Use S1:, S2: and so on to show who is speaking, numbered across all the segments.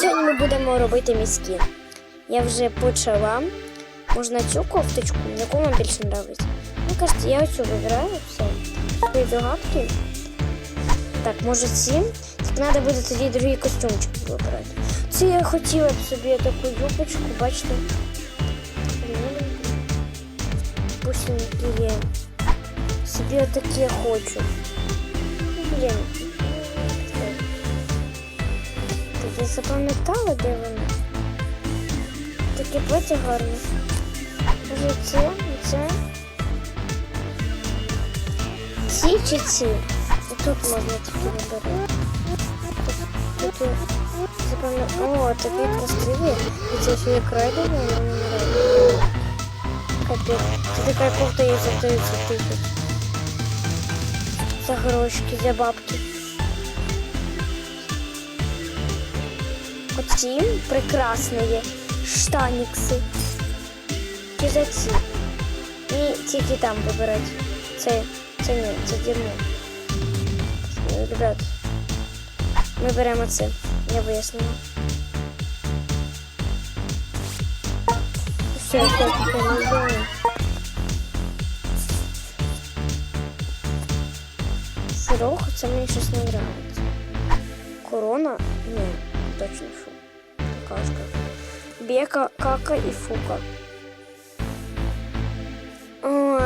S1: Сьогодні ми будемо робити міські. Я вже почала. Можна цю кофточку, яку вам більше подобається. Мені кажеться, я оцю вибираю, все. Свої догадки. Так, може ці? Так треба буде тоді другий костюмчик вибирати. Це я хотіла б собі таку юбочку, бачите? Пусінькі є. Собі отакі хочу. Ну, Блін. Я запам'ятала, де вони. Плаття гарне. Може це, це. Ці чи ці? І тут можна такі вибирати. Такі запам'ятала. О, такі красиві. І це ще є крайдові, але мені нравится. Капець. Це така кофта є за 30 тисяч. За грошки, за бабки. Оці прекрасні штанікси. Ці? І тільки там вибирати. Це, це ні, це дерьмо. Ребят, ми беремо це. Я вияснила. Все, все, не. Сирок, це мені щось не нравится. Корона? Ні, точно. Какашка. Бека, кака і фука. М,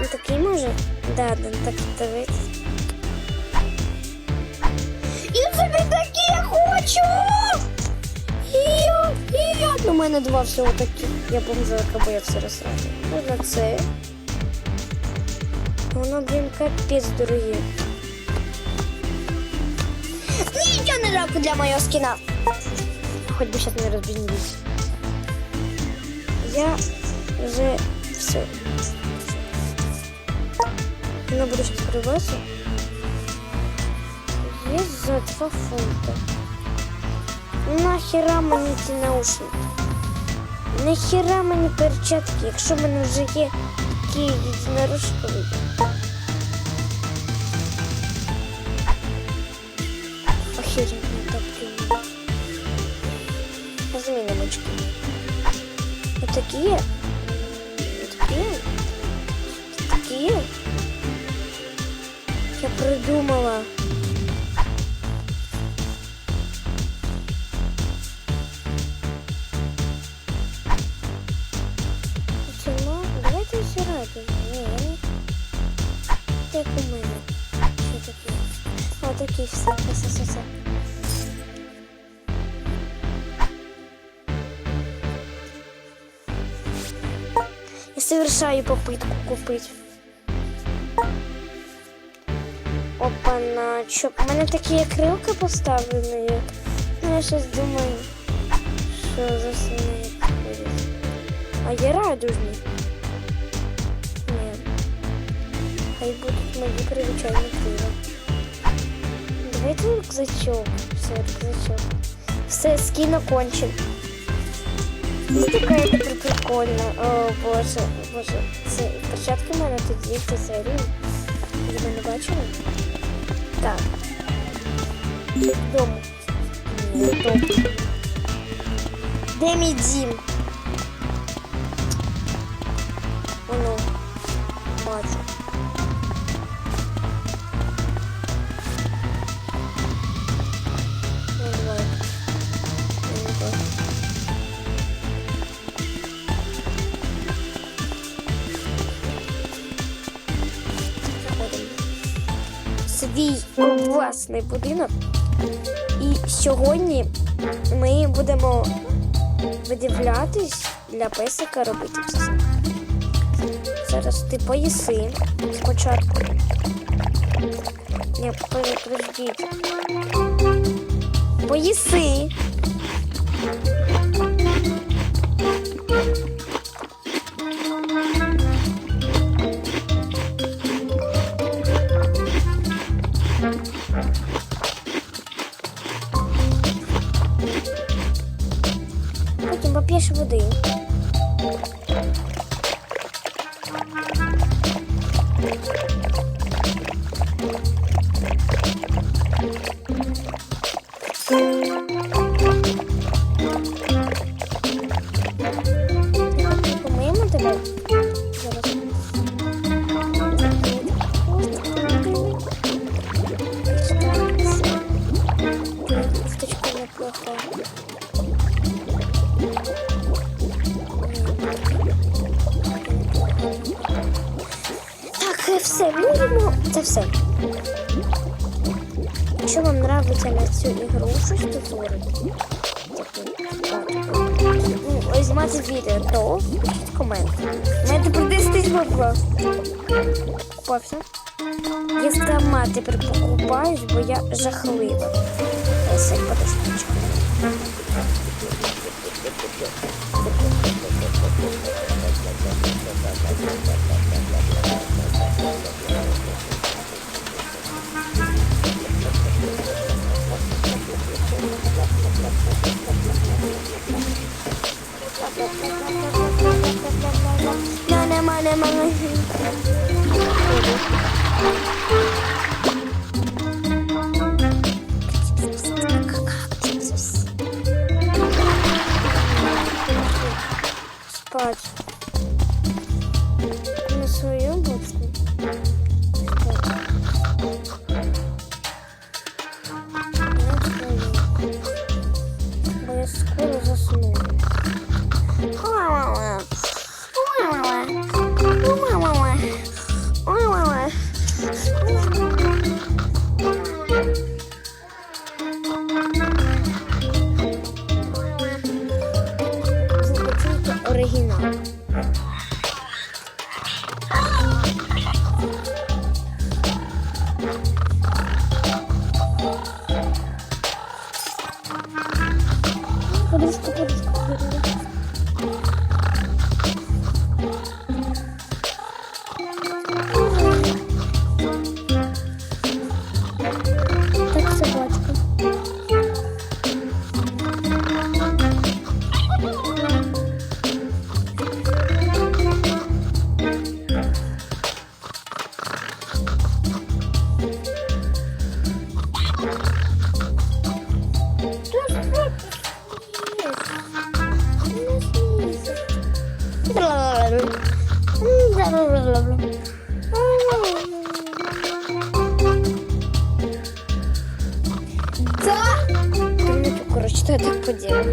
S1: ну, Такий може? Да, да, так дивись. Я собі такі хочу! Йо, йо. У мене два всього такі. Я бомжарка, бо я все розсрати. Можна це. Воно, блін, капець дорогі. Нічого не для моєго скіна. Хоч би зараз не розбізнілись. Я вже все. Я буду сейчас прибавиться. Есть за 2 фунта. Нахера мені ці наушники? Нахера мені перчатки, якщо в мене вже є такі єдинорожкові? Отакі. Отакі. Такі. Я придумала. Чому? Давайте ще раді. Ні, я не... Так у мене. Що таке? О, такі все, все, все, все. Совершаю попытку купить. Опа-на, чо? У мене такі крилки поставлені. Ну, я щось думаю, що за буде. А є радужні? Ні. Хай будуть мої привичайні крила. Давайте рюкзачок. Все, рюкзачок. Все, скін окончен. Ось така яка тут прикольна. О, боже, боже. Це перчатки в мене тут є в цій серії. Ви не бачили? Так. Дому. Ні, дом. Де мій дім? Воно. Бачу. Свій власний будинок. І сьогодні ми будемо видивлятись для песика робити все. Зараз ти поїси спочатку. Ні, подождіть. Поїси. Потім поп'єш води. Thank you. Кофточка. Так, все, можемо. Це все. Якщо вам подобається на цю ігру щось стосується, ну, знімати відео, то пишіть комент. Мене тепер 10 тисяч. Купався. Я сама тепер покупаюсь, бо я жахлива. Я себе подождичку. Мане, мане, kaç. Thank you. Короче, я так поділа.